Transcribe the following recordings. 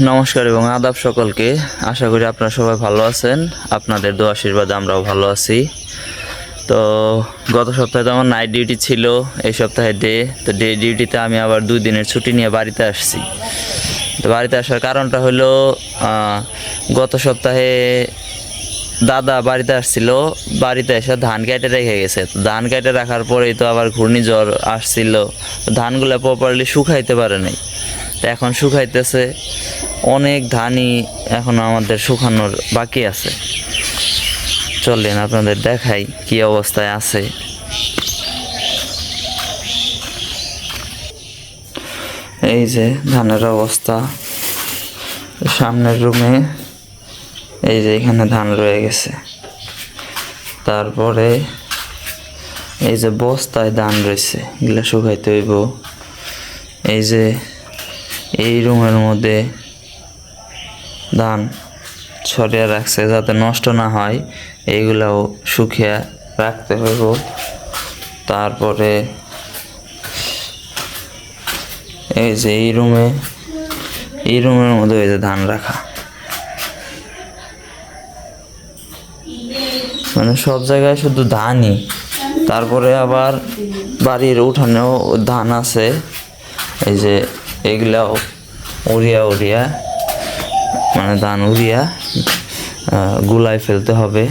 নমস্কার এবং আদাব সকলকে। আশা করি আপনারা সবাই ভালো আছেন। আপনাদের দোয়া আশীর্বাদে আমরাও ভালো আছি। তো গত সপ্তাহে তো আমার নাইট ডিউটি ছিল, এই সপ্তাহে ডে তো ডে ডিউটিতে আমি আবার দুই দিনের ছুটি নিয়ে বাড়িতে আসছি। তো বাড়িতে আসার কারণটা হলো গত সপ্তাহে দাদা বাড়িতে আসছিল, বাড়িতে এসে ধান কেটে রেখে গেছে। ধান কেটে রাখার পরেই তো আবার ঘূর্ণিঝড় আসছিল। ধানগুলো প্রপারলি শুকাইতে পারে নাই। এখন শুকাইতেছে। অনেক ধানই এখন আমাদের শুকানোর বাকি আছে। চলেন আপনাদের দেখাই কি অবস্থায় আছে। এই যে ধানের অবস্থা। সামনের রুমে এই যে এখানে ধান রয়ে গেছে। তারপরে এই যে বস্তায় ধান রয়েছে, এগুলা শুকাইতে হইব। এই যে এই রুমের মধ্যে ধান ছড়িয়ে রাখছে যাতে নষ্ট না হয়। এইগুলাও শুকিয়ে রাখতে হইব। তারপরে এই যে এই রুমে, এই রুমের মধ্যে এই যে ধান রাখা। মানে সব জায়গায় শুধু ধানই। তারপরে আবার বাড়ির উঠানেও ধান আছে। এই যে এগুলাও উড়িয়া উড়িয়া মানে ধান উড়িয়া গুলায় ফেলতে হবে।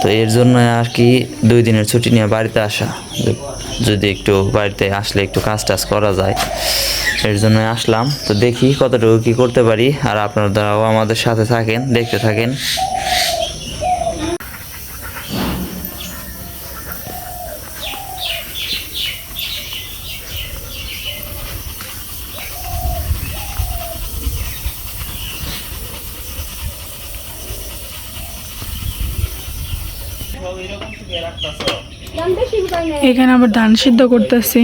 তো এর জন্য আর কি দুই দিনের ছুটি নিয়ে বাড়িতে আসা। যদি একটু বাড়িতে আসলে একটু কাজ টাজ করা যায়, এর জন্য আসলাম। তো দেখি কতটুকু কি করতে পারি, আর আপনারাও আমাদের সাথে থাকেন, দেখতে থাকেন। এখানে আবার ধান সিদ্ধ করতেছি।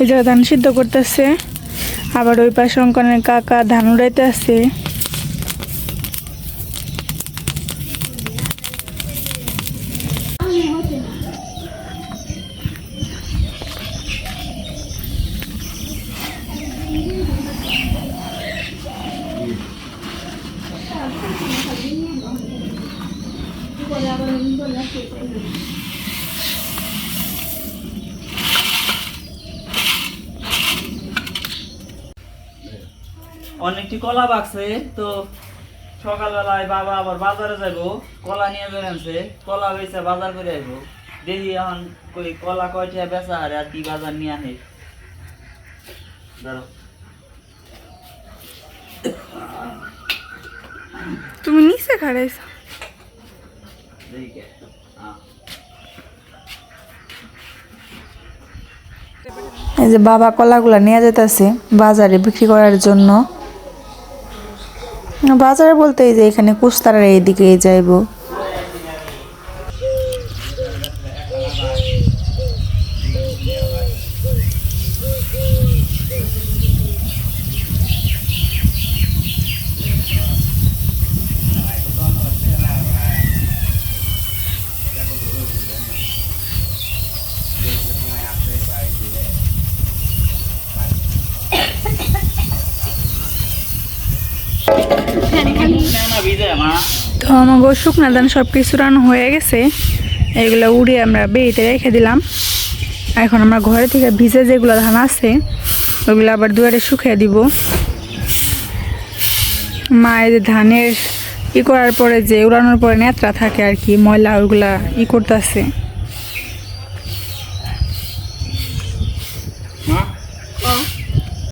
এই যে ধান সিদ্ধ করতেছে। আবার ওই পাশে অঙ্কনের কাকা ধান উড়াইতে আছে অনেকটি কলা বাকছে তো সকালবেলায় বাবা আবার বাজারে যাব কলা নিয়ে বেরোনছে কলা বেচে বাজার করে আইব। দেখি এখন কই কলা কয়টা বেচা হারে আর কি বাজার নিয়ে আহে দাঁড়াও। তুমি নিচে খাড়াইছ। এই যে বাবা কলাগুলা নিয়ে যেতেছে বাজারে বিক্রি করার জন্য। বাজারে বলতে এই যে এখানে কুস্তারার এইদিকে যাইব না ভিজে মা তো আমাকে শুকনা ধান সব কিছু রান্না হয়ে গেছে। এগুলো উড়িয়ে আমরা বেড়িতে রেখে দিলাম। এখন আমরা ঘরে থেকে ভিজে যেগুলো ধান আছে ওগুলো আবার দুয়ারে শুকিয়ে দিব। মায়ের ধানের ই করার পরে যে উড়ানোর পরে নেত্রা থাকে আর কি ময়লা ওগুলা ই করতেছে।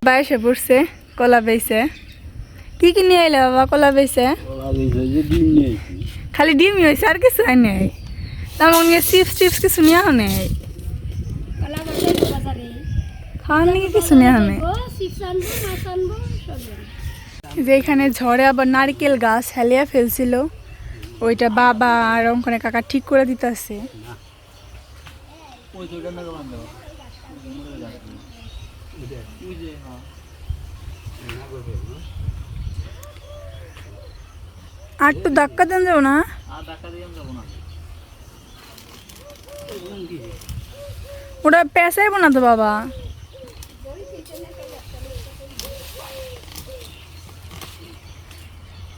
বাইশে পড়ছে কলা বেইছে। কি কি নিয়ে এলে বাবা? কলা বেইছে খালি ডিমই হয়েছে আর কিছু হয় নাই? তেমন চিপস টিপস কিছু নেই? কলা বাজারে বাজারে। খাওয়ার নাকি কিছু নেওয়া নেই। যে এখানে ঝড়ে আবার নারকেল গাছ হেলিয়া ফেলছিল ওইটা বাবা আর ওখানে কাকা ঠিক করে দিতেছে। আর একটু ধাক্কা দেন যাব না? ওটা পেঁচাইবো না তো বাবা।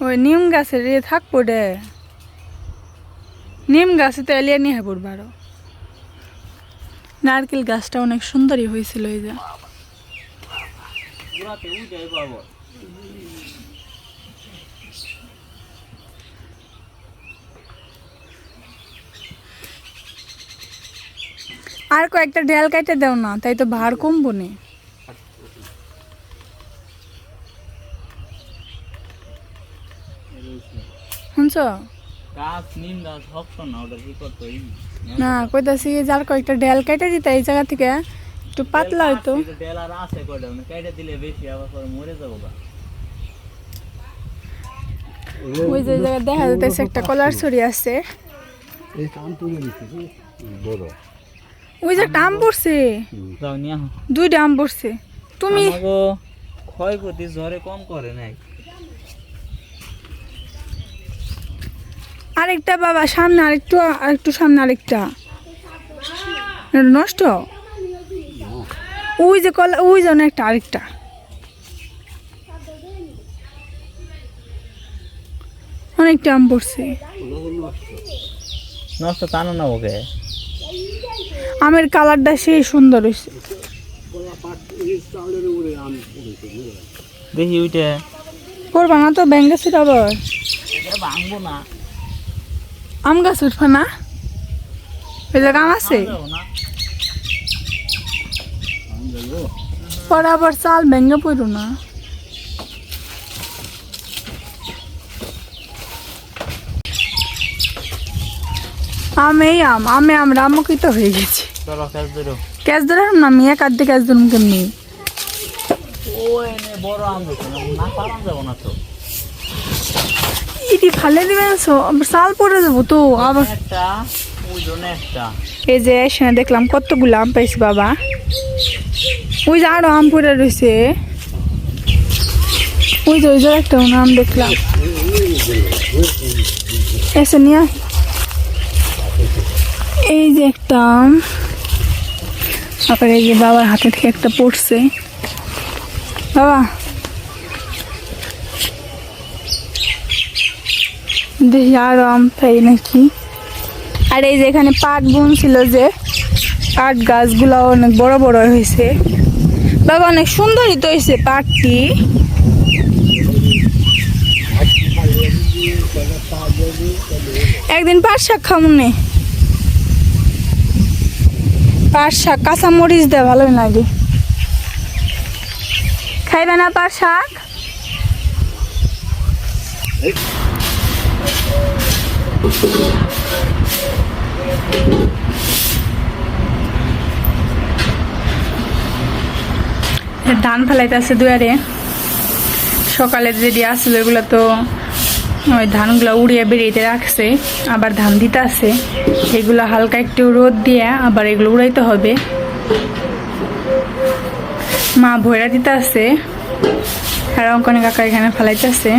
ওই নিম গাছের রে থাকব রে নিম গাছে তো এলিয়ে নিয়ে পড়ব আরও নারকেল গাছটা অনেক সুন্দরই হয়েছিল এই যে। আর কয়েকটা ডেল কাটে দাও না তাই তো ভার কমবো নে। শুনছ? গাছ নিম গাছ হকতো না ওটা কি করতো এই না কইতাছি আর কয়েকটা ডেল কেটে দিতে এই জায়গা থেকে একটু পাতলা হইতো। মানে কেটে দিলে বেশি আবার পরে মরে যাব গা। ওই যে জায়গায় দেখা যাইতেছে একটা কলার ছড়ি আছে। এই কাম তুলে বড়। ওই যে একটা আম পড়ছে। দুইটা আম পড়ছে। তুমি ক্ষয়ক্ষতি ঝড়ে কম করে নাই। আরেকটা বাবা সামনে আরেকটু আরেকটু সামনে আরেকটা। নষ্ট? ওই যে কলা ওই যে একটা আরেকটা। অনেকটা আম পড়ছে। নষ্ট টানো না ওকে। আমের কালারটা সেই সুন্দর হয়েছে দেখি ওইটা। করবা না তো ব্যাঙ্গে ছিল আবার। আম গাছ উঠবে না? ওই জায়গা আম আছে? পরে আবার চাল ভেঙে পড়ো না। আমেই আম আমে আমরা আমকিত হয়ে গেছি। চলো ধরো। ধরাম না আধে ক্যাশ ধরুন কেমনি? ও এনে বড় আম না না পারাম যাব না তো। ইটি ফালে দিবেন সো আবার চাল পড়ে যাব তো আবার একটা ওই জন্য একটা। এই যে এখানে দেখলাম কতগুলো আম পাইছি বাবা। ওই যে আরও আম পড়ে রয়েছে ওই যে ওই যে একটা আম দেখলাম। এসে নিয়ে এই যে একটা আম। আবার এই যে বাবার হাতে থেকে একটা পড়ছে। বাবা। দেখি আরও আম নাকি। আর এই যে এখানে পাট বুন ছিল যে, পাট গাছগুলো অনেক বড় বড় হয়েছে। বাবা, অনেক সুন্দরই তো হয়েছে পাটটি। একদিন পাট শাক খামুনে পাট শাক কাঁচা মরিচ দেয় ভালোই লাগে। খাইবে না পাট শাক ধান ফেলাইতে আছে দুয়ারে। সকালে যেটি আসছিল ওইগুলো তো ওই ধানগুলো উড়িয়ে বেরিয়ে রাখছে, আবার ধান দিতে আছে এগুলো হালকা একটু রোদ দিয়ে আবার এগুলো উড়াইতে হবে। মা ভৈরা দিতে আছে আর অঙ্কনে কাকা এখানে ফেলাইতেছে।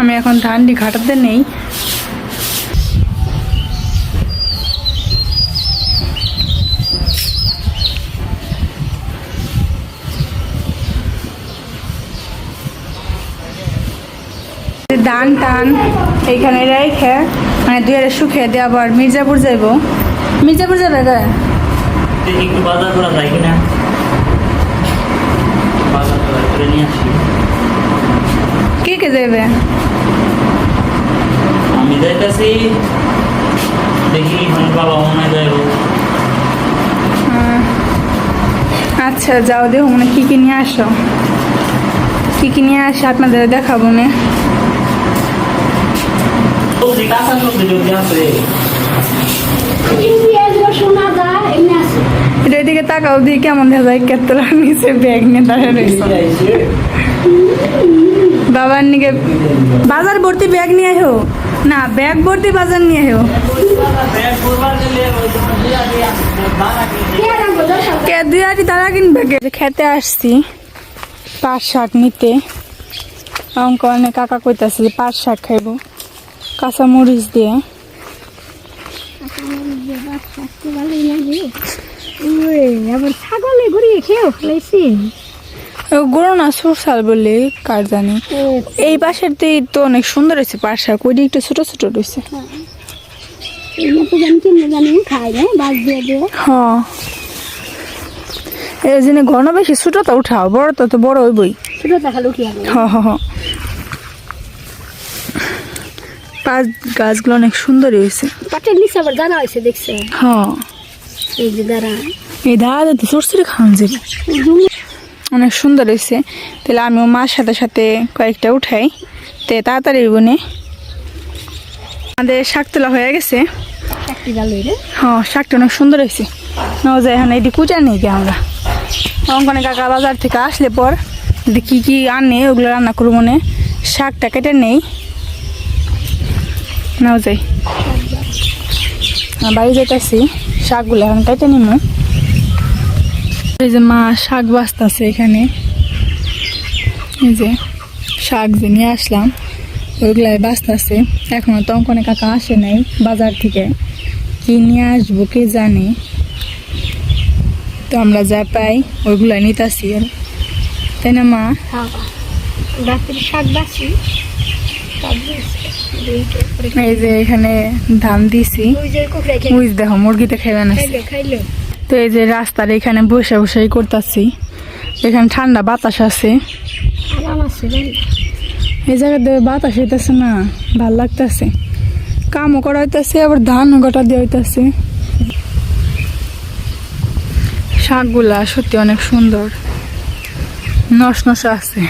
আমি এখন ধানটি ঘাটাতে নেই। ধান টান এইখানে রেখে মানে দুয়ারে শুকিয়ে দিয়ে আবার মির্জাপুর যাইব। মির্জাপুর যাবে দেখি একটু বাজার করা যায় কিনা? কে কে যাবে আমি যাইতেছি দেখি বাবা মনে যাইব। আচ্ছা যাও দেখো মানে কী কী নিয়ে আসো? কী কী নিয়ে আসো আপনাদের দেখাবো না। যদি আছে এমনি আছে এটা এদিকে তাকাও দিয়ে কেমন দেখা যায় কেতলার নিচে ব্যাগ নিয়ে দাঁড়িয়ে রয়েছে। বাবার নিকে বাজার ভর্তি ব্যাগ নিয়ে আয়ো না ব্যাগ ভর্তি বাজার নিয়ে হেও কে দুই আটি তারা কিনবে? খেতে আসছি। পাট শাক নিতে। অঙ্কনে কাকা কইতাছে যে পাট শাক খাইব। কাঁচা মরিচ দিয়ে। আবার ছাগলে ঘুরিয়ে খেয়েও ফেলেছি গরু না সুরসাল বলে কার জানি। এই পাশের দিয়ে তো অনেক সুন্দর হয়েছে ওই দিকটা ছোট ছোট রয়েছে। হ্যাঁ। এই জন্য ঘন বেশি ছোট তো উঠাও বড় তো তো বড় হইবই। ছোটো দেখাল কি হবে পাঁচ গাছগুলো অনেক সুন্দরই হয়েছে। পাটের নিচে আবার দাঁড়া হয়েছে দেখছে হ্যাঁ। এই যে দাঁড়া এই দাদা তো সরষে খাওয়ান যাবে অনেক সুন্দর হয়েছে। তাহলে আমিও মার সাথে সাথে কয়েকটা উঠাই। তে তাড়াতাড়ি বনে আমাদের শাক তোলা হয়ে গেছে। হ্যাঁ শাকটা অনেক সুন্দর হয়েছে। যাই এখন এটি কুচা নেই কি আমরা। অঙ্কনে কাকা বাজার থেকে আসলে পর কী কী আনে ওগুলো রান্না করব মনে শাকটা কেটে নেই। নাও যাই। বাড়ি যেতেছি শাকগুলো এখন কেটে নিব এই যে মা শাক বাঁচতেছে এখানে। এই যে শাক যে নিয়ে আসলাম, ওইগুলাই বাঁচতেছে। এখনও তো অঙ্কনে কাকা আসে নাই বাজার থেকে। কি নিয়ে আসব কে জানে। তো আমরা যা পাই ওইগুলো নিতেছি আর। তাই না মা? রাত্রে শাক বাছি এই যে এখানে ধান দিছি। মুইজ দেখো মুরগিতে খেবে না তো এই যে রাস্তার এখানে বসে বসেই করতেছি। এখানে ঠান্ডা বাতাস আছে। এই জায়গাতে বাতাস হইতেছে না ভালো লাগতেছে। কামও করা হইতেছে আবার ধান গোটা দিয়ে হইতেছে। শাকগুলা সত্যি অনেক সুন্দর। নস নস আছে।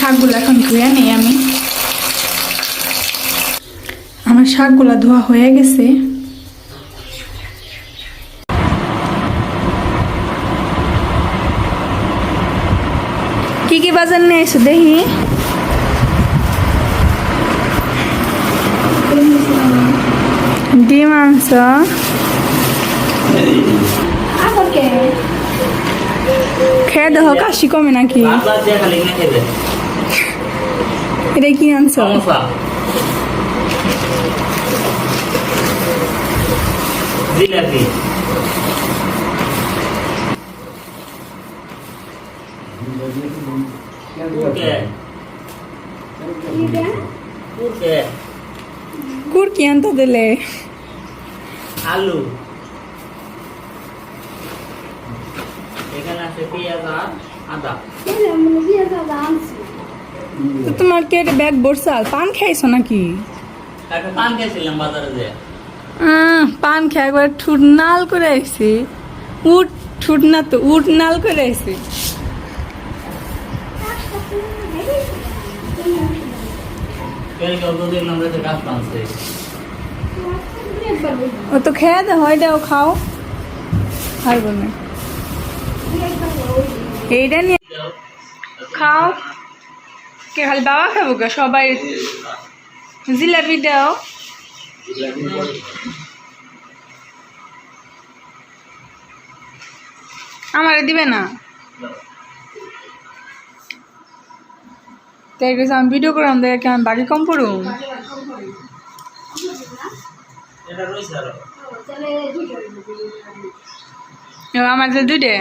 শাকগুলো এখন ধুয়ে নেই আমি। আমার শাকগুলা ধোয়া হয়ে গেছে। কি কি বাজার নিয়ে এসো দেখি। ডিম মাংস আমাকে খেয়ে দেখো কাশি কমে নাকি? এটা কি আনছ? জিলাপি ওকে ওকে গুড় কি আনতে দিলে আলু এখানে আছে পেঁয়াজ আর আদা দিয়ে দাদা আনছি তো তোমার কে ব্যাগ বর্ষাল পান খাইছো নাকি একটা পান খেয়েছিলাম বাজারে যে আহ, পান খেয়ে একবার ঠুট নাল করে আইছি। উঠ ঠুট না তো উঠ নাল করে পানছে ও তো খেয়ে দে হয় দাও খাও। খাইব না। এইটা নিয়ে খাও। কে খালি বাবা খাব কে সবাই জিলাপি দাও। আমারে দিবে না? তাই গেছে আমি ভিডিও করলাম, দেখে আমি বাকি কম এবার আমার যে দুইটে।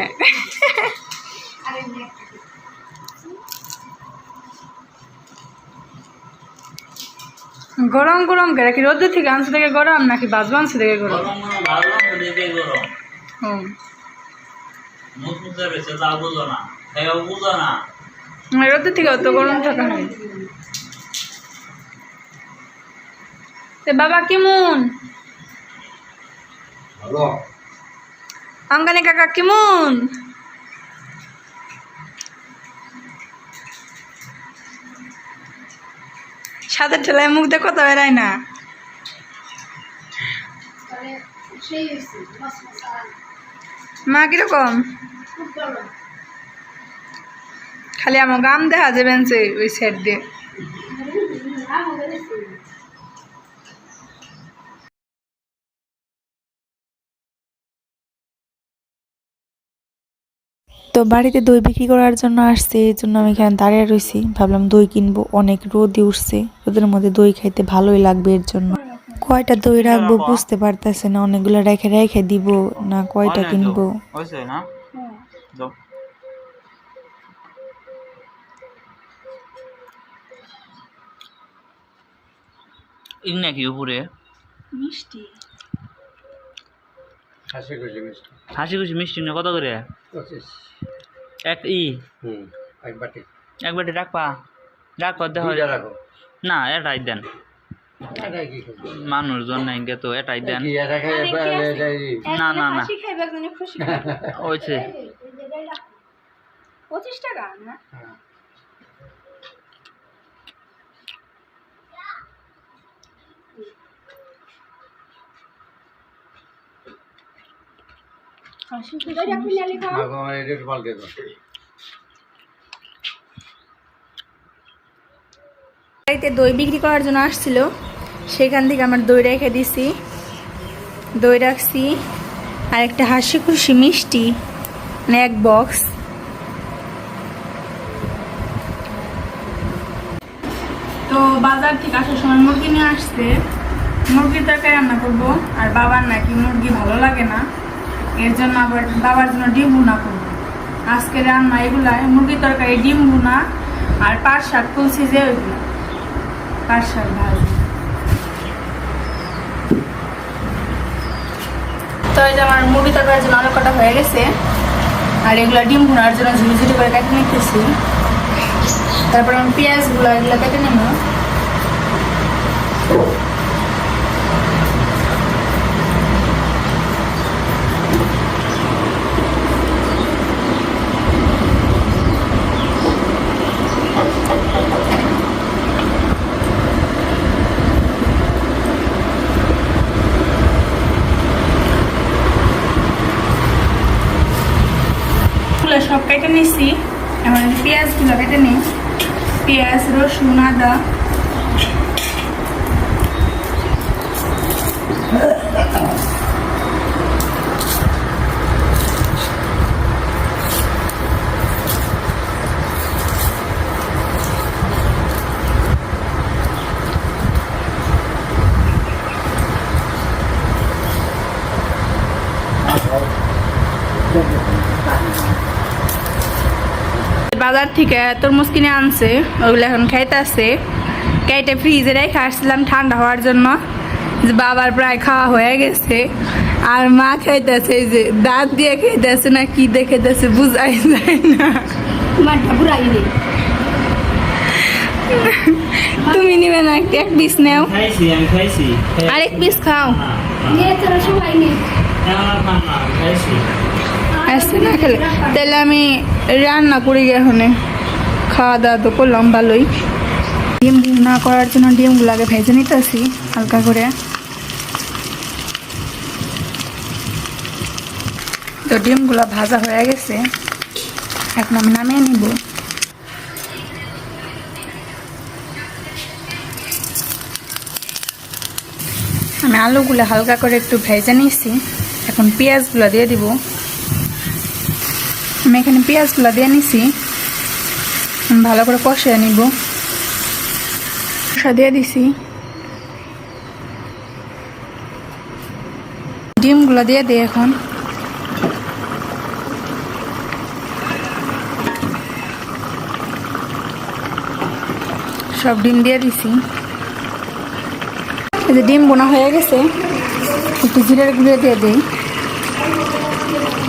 গরম গরম করে কি রোদ্র থেকে আনছে থেকে গরম নাকি বাজবা আনছে থেকে গরম? মানে ভালো দিকে গরম। ও মুখ মুখে রয়েছে তা বুঝো না। খেয়েও বুঝো না। রোদ্র থেকে অত গরম থাকা হয় বাবা কেমন? ভালো। কাকা কেমন? সাথে ঠেলায় মুখ দিয়ে কথা বেড়ায় না। মা কীরকম? খালি আমার গাম দেখা যাবেন ওই সাইড দিয়ে। তো বাড়িতে দই বিক্রি করার জন্য আসছে এই জন্য আমি এখানে দাঁড়িয়ে রয়েছি ভাবলাম দই কিনবো অনেক রোদই উঠছে। রোদের মধ্যে দই খাইতে ভালোই লাগবে এর জন্য। কয়টা দই রাখব বুঝতে পারতেছে না অনেকগুলো রেখে রেখে দিব না কয়টা কিনবো? নাকি উপরে? মিষ্টি। হাসি খুশি মিষ্টি। হাসি খুশি মিষ্টি না কত করে? পঁচিশ। এক ই? হুম এক বাটি। এক বাটি রাখবা রাখবা দেখো রাখো। না এটাই দেন। মানুষজন নাই গে তো এটাই দেন। না না না। ওইছে পঁচিশ টাকা না? বাড়িতে দই বিক্রি করার জন্য আসছিল। সেখান থেকে আমার দই রেখে দিছি। দই রাখছি। আর একটা হাসি খুশি মিষ্টি মানে এক বক্স। তো বাজার থেকে আসার সময় মুরগি নিয়ে আসছে। মুরগির তরকারি রান্না করব। আর বাবার নাকি মুরগি ভালো লাগে না। এর জন্য আবার বাবার জন্য ডিম ভুনা করব। আজকে রান্না এগুলাই মুরগির তরকারি, ডিম ভুনা আর পাট শাক তুলসি যে ওইগুলো পাট শাক ভাজি। তো যে আমার মুরগি তরকারির জন্য অনেক কটা হয়ে গেছে, আর এগুলো ডিম ভুনার জন্য ঝুড়ি ঝুড়ি করে কেটে নিতেছি। তারপর আমি পেঁয়াজগুলো এগুলো কেটে নেবগুলো সব কেটে নিছি। এবার পেঁয়াজগুলো কেটে নিই? পেঁয়াজ রসুন আদা। বাজার থেকে তরমুজ কিনে আনছে ওগুলো এখন খাইতে আছে কেটে ফ্রিজে রেখে আসছিলাম ঠান্ডা হওয়ার জন্য যে বাবার প্রায় খাওয়া হয়ে গেছে। আর মা খাইতেছে যে দাঁত দিয়ে খাইতেছে না কি দেখে দিতেছে বুঝাই যায় না। তুমি নিবে না এক পিস নেও। খাইছি আমি খাইছি। আরেক পিস খাও। আসছে না খেলে। তাহলে আমি রান্না করি এখন। খাওয়া দাওয়া তো করলাম, ভালোই। ডিম না করার জন্য ডিমগুলো আগে ভেজে নিতেছি, হালকা করে। তো ডিমগুলো ভাজা হয়ে গেছে। এখন আমি নামিয়ে নিব। আমি আলুগুলো হালকা করে একটু ভেজে নিয়েছি এখন পেঁয়াজগুলো দিয়ে দিব। আমি এখানে পেঁয়াজগুলো দিয়ে নিছি। ভালো করে কষিয়ে নিব। কষা দিয়ে দিছি। ডিমগুলো দিয়ে দিই এখন। সব ডিম দিয়ে দিছি। এই যে ডিম বোনা হয়ে গেছে, একটু জিরের গুঁড়ো দিয়ে দিই।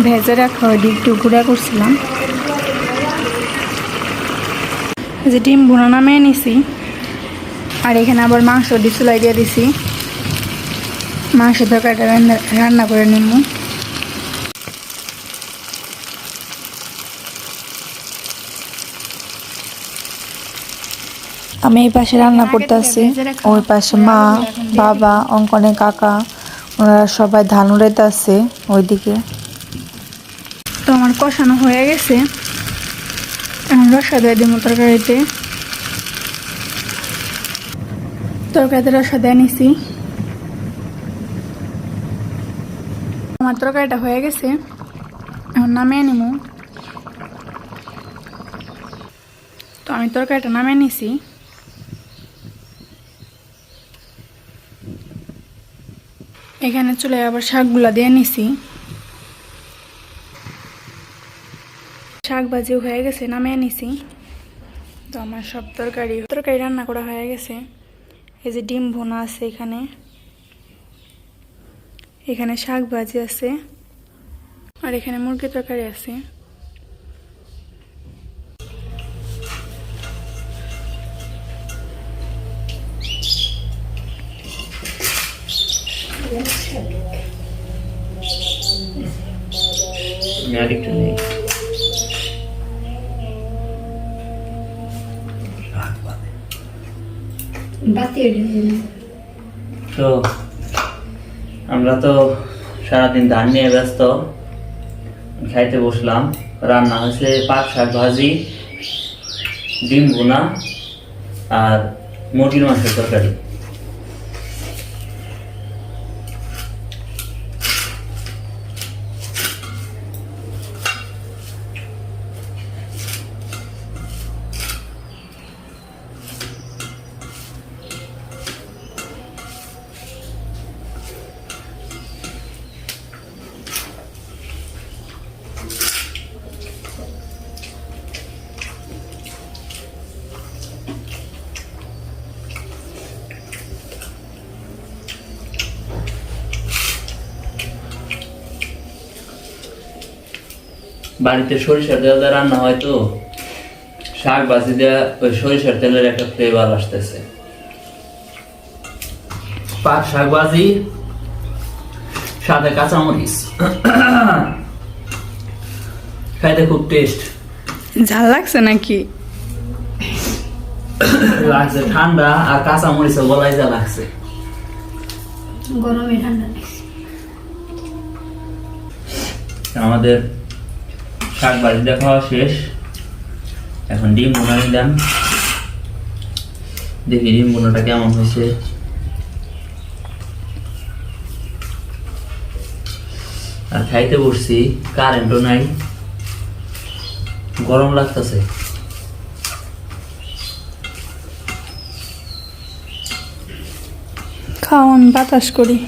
ভেজে রাখা হয় একটু গুঁড়া করছিলাম। যে ডিম বোনা নামিয়ে নিছি। আর এখানে আবার মাংস ডিচুলাই দিয়ে দিছি। মাংস তরকারিটা রান্না করে নিব আমি এই পাশে রান্না করতেছি। ওই পাশে মা, বাবা অঙ্কনে কাকা, ওনারা সবাই ধান উড়াইতে উড়াইতেছে ওইদিকে। তো আমার কষানো হয়ে গেছে। এখন রসা দিয়ে দিব তরকারিতে। তরকারিতে রসা দিয়ে নিছি। আমার তরকারিটা হয়ে গেছে। এখন নামিয়ে নিব তো আমি তরকারিটা নামিয়ে নিছি। এখানে চলে আবার শাকগুলা দিয়ে নিছি। ভাজিও হয়ে গেছে, নামিয়ে নিছি। তো আমার সব তরকারি তরকারি রান্না করা হয়ে গেছে। এই যে ডিম ভোনা আছে এখানে। এখানে শাক ভাজি আছে। আর এখানে মুরগি তরকারি আছে। আমি আরেকটু তো আমরা তো সারাদিন ধান নিয়ে ব্যস্ত, খাইতে বসলাম, রান্না হয়েছে পাট, শাক ভাজি, ডিম ভুনা আর মুরগির মাংসের তরকারি। বাড়িতে সরিষার তেল দিয়ে রান্না হয় তো। শাক ভাজি দেওয়া ওই সরিষার তেলের একটা ফ্লেভার আসতেছে। পাট শাক ভাজি সাথে কাঁচামরিচ। খাইতে খুব টেস্ট ঝাল লাগছে নাকি? লাগছে ঠান্ডা আর কাঁচামরিচের গলায় যা লাগছে। গরমে ঠান্ডা আমাদের শাক ভাজিটা খাওয়া শেষ। এখন ডিম বোনা নিলাম। দেখি ডিম বোনাটা কেমন হয়েছে। আর খাইতে বসছি কারেন্টও নাই। গরম লাগতেছে। খাও আমি বাতাস করি।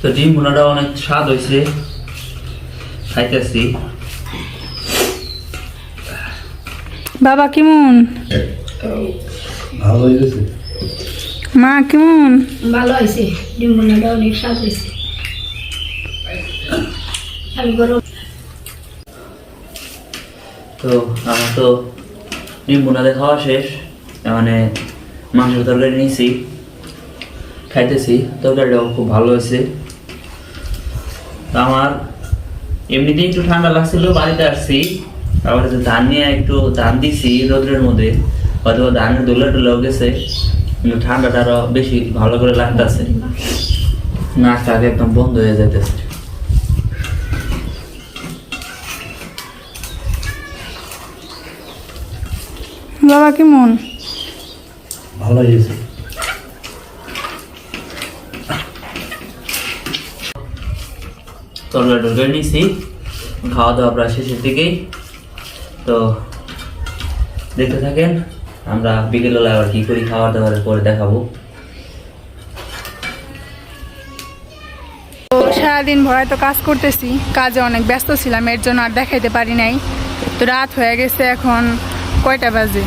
তো ডিম বোনাটা অনেক স্বাদ হয়েছে। খাইতেছি। বাবা কেমন? ভালো হয়েছে মা কেমন? ভালো হয়েছে ডিমগুলোটা অনেক স্বাদ হয়েছে তো আমার তো ডিম বোনাতে খাওয়া শেষ। মানে মাংসের তরকারি নিয়েছি। খাইতেছি। তরকারিটাও খুব ভালো হয়েছে তো আমার এমনিতেই একটু ঠান্ডা লাগছিল বাড়িতে আসছি। আবার যে ধান নিয়ে একটু ধান দিছি রোদ্রের মধ্যে। হয়তো ধানের দোলা টোলাও গেছে কিন্তু ঠান্ডাটা আরও বেশি ভালো করে লাগতেছে। নাকটা আগে একদম বন্ধ হয়ে যেতেছে বাবা কেমন? ভালো হয়েছে। তরকারি টরকারি নিছি। খাওয়া দাওয়া প্রায় শেষের দিকেই। তো দেখতে থাকেন, আমরা বিকেলবেলা আবার কি করি খাবার দাবারের পরে দেখাবো। সারাদিন ভরায় তো কাজ করতেছি, কাজে অনেক ব্যস্ত ছিলাম, এর জন্য আর দেখাইতে পারি নাই। তো রাত হয়ে গেছে এখন কয়টা বাজে?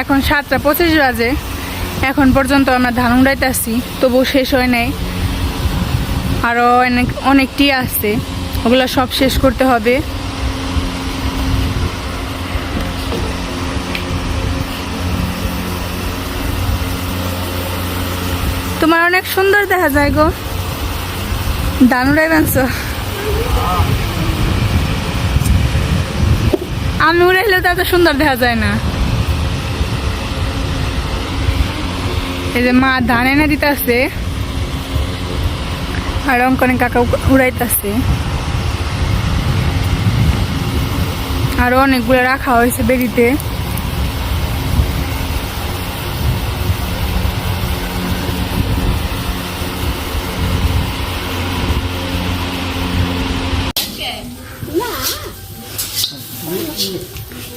এখন সাতটা পঁচিশ বাজে। এখন পর্যন্ত আমরা ধান উড়াইতে উড়াইতেছি তবু শেষ হয় নাই। আরও অনেক অনেকটি আছে। ওগুলো সব শেষ করতে হবে। তোমার অনেক সুন্দর দেখা যায় গো। দানুরাই বানছ আমি উড়াইলে তো এত সুন্দর দেখা যায় না। এই যে মা ধান এনে দিতেছে। আর অঙ্কনে কাকা উড়াইতেছে। আরও অনেকগুলো রাখা হয়েছে বেরিতে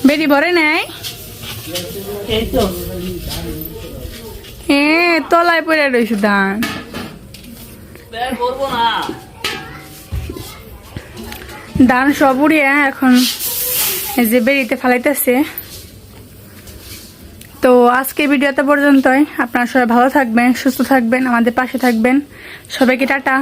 বেরি ভরে নেয় এ তলায় পড়ে রয়েছে ধান। ধান সব এখন যে বেরিতে ফালাইতেছে। তো আজকে ভিডিওতে পর্যন্তই। আপনারা সবাই ভালো থাকবেন, সুস্থ থাকবেন, আমাদের পাশে থাকবেন। সবাইকে টাটা।